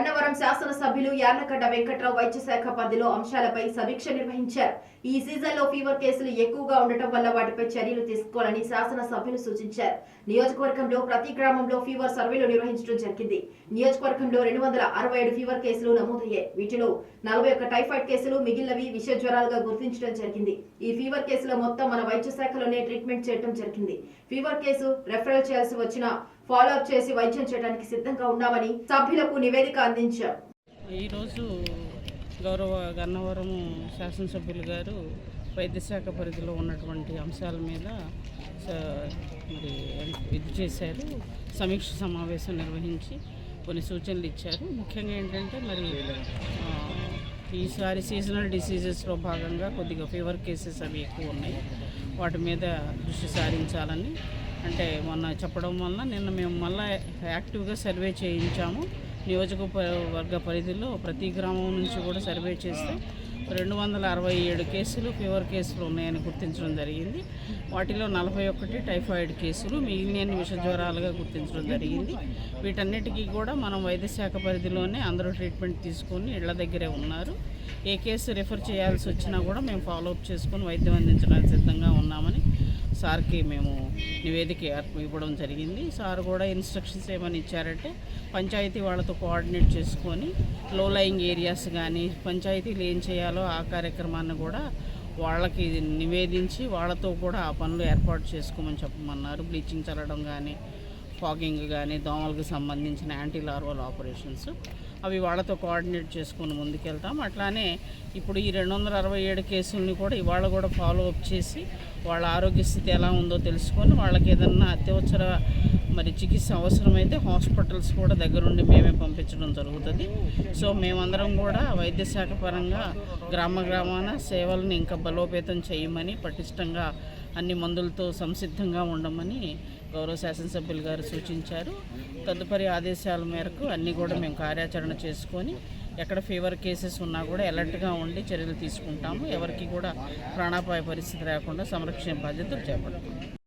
గన్నవరం శాసనసభ్యులు యార్లగడ్డ వెంకట్రావు వైద్య శాఖ పరిధిలో అంశాలపై సమీక్ష నిర్వహించారు. ఈ సీజన్లో ఫీవర్ కేసులు ఎక్కువగా ఉండటం వల్ల వాటిపై చర్యలు తీసుకోవాలని శాసనసభ్యులు సూచించారు. నియోజకవర్గంలో ప్రతి గ్రామంలో ఫీవర్ సర్వేలు నిర్వహించడం జరిగింది. నియోజకవర్గంలో రెండు వందల అరవై ఏడు ఫీవర్ కేసులు నమోదయ్యాయి. వీటిలో నలభై ఒక్క టైఫాయిడ్ కేసులు మిగిలినవి విష జ్వరాలుగా గుర్తించడం జరిగింది. ఈ ఫీవర్ కేసుల మొత్తం మన వైద్య శాఖలోనే ట్రీట్మెంట్ చేయడం జరిగింది. ఫీవర్ కేసు రెఫరల్ చేయాల్సి వచ్చిన ఫాలో అప్ చేసి వైద్యం చేయడానికి సిద్ధంగా ఉన్నామని సభ్యులకు నివేదిక అందించారు ఈరోజు గౌరవ గన్నవరం శాసనసభ్యులు గారు వైద్యశాఖ పరిధిలో ఉన్నటువంటి అంశాల మీద మరి ఇది చేశారు. సమీక్ష సమావేశం నిర్వహించి కొన్ని సూచనలు ఇచ్చారు. ముఖ్యంగా ఏంటంటే మరి ఈసారి సీజనల్ డిసీజెస్లో భాగంగా కొద్దిగా ఫీవర్ కేసెస్ అవి ఎక్కువ ఉన్నాయి. వాటి మీద దృష్టి సారించాలని అంటే మొన్న చెప్పడం వల్ల నిన్న మేము మళ్ళీ యాక్టివ్గా సర్వే చేయించాము. నియోజకవర్గ పరిధిలో ప్రతి గ్రామం నుంచి కూడా సర్వే చేస్తే రెండు వందల అరవై ఏడు కేసులు ఫీవర్ కేసులు ఉన్నాయని గుర్తించడం జరిగింది. వాటిలో నలభై ఒకటి టైఫాయిడ్ కేసులు మిగిలిన విష జ్వరాలుగా గుర్తించడం జరిగింది. వీటన్నిటికీ కూడా మనం వైద్యశాఖ పరిధిలోనే అందరూ ట్రీట్మెంట్ తీసుకొని ఇళ్ళ దగ్గరే ఉన్నారు. ఏ కేసు రిఫర్ చేయాల్సి వచ్చినా కూడా మేము ఫాలోఅప్ చేసుకొని వైద్యం అందించడానికి సిద్ధంగా ఉన్నాం. సార్కి మేము నివేదిక ఇవ్వడం జరిగింది. సార్ కూడా ఇన్స్ట్రక్షన్స్ ఏమని ఇచ్చారంటే పంచాయతీ వాళ్ళతో కోఆర్డినేట్ చేసుకొని లో లయింగ్ ఏరియాస్ కానీ పంచాయతీలు ఏం చేయాలో ఆ కార్యక్రమాన్ని కూడా వాళ్ళకి నివేదించి వాళ్ళతో కూడా ఆ పనులు ఏర్పాటు చేసుకోమని చెప్పమన్నారు. బ్లీచింగ్ చల్లడం కానీ ఫాగింగ్ కానీ దోమలకు సంబంధించిన యాంటీ లార్వల్ ఆపరేషన్స్ అవి వాళ్ళతో కోఆర్డినేట్ చేసుకొని ముందుకెళ్తాం. అట్లానే ఇప్పుడు ఈ రెండు వందల అరవై ఏడు కేసుల్ని కూడా ఇవాళ కూడా ఫాలో అప్ చేసి వాళ్ళ ఆరోగ్య స్థితి ఎలా ఉందో తెలుసుకొని వాళ్ళకి ఏదన్నా అత్యవసర మరి చికిత్స అవసరమైతే హాస్పిటల్స్ కూడా దగ్గరుండి మేమే పంపించడం జరుగుతుంది. సో మేమందరం కూడా వైద్య శాఖ పరంగా గ్రామ గ్రామాన సేవలను ఇంకా బలోపేతం చేయమని పటిష్టంగా అన్ని మందులతో సంసిద్ధంగా ఉండమని గౌరవ శాసనసభ్యులు గారు సూచించారు. తదుపరి ఆదేశాల మేరకు అన్నీ కూడా మేము కార్యాచరణ చేసుకొని ఎక్కడ ఫీవర్ కేసెస్ ఉన్నా కూడా అలర్ట్గా ఉండి చర్యలు తీసుకుంటాము. ఎవరికి కూడా ప్రాణాపాయ పరిస్థితి రాకుండా సంరక్షణ బాధ్యతలు చేపడతాము.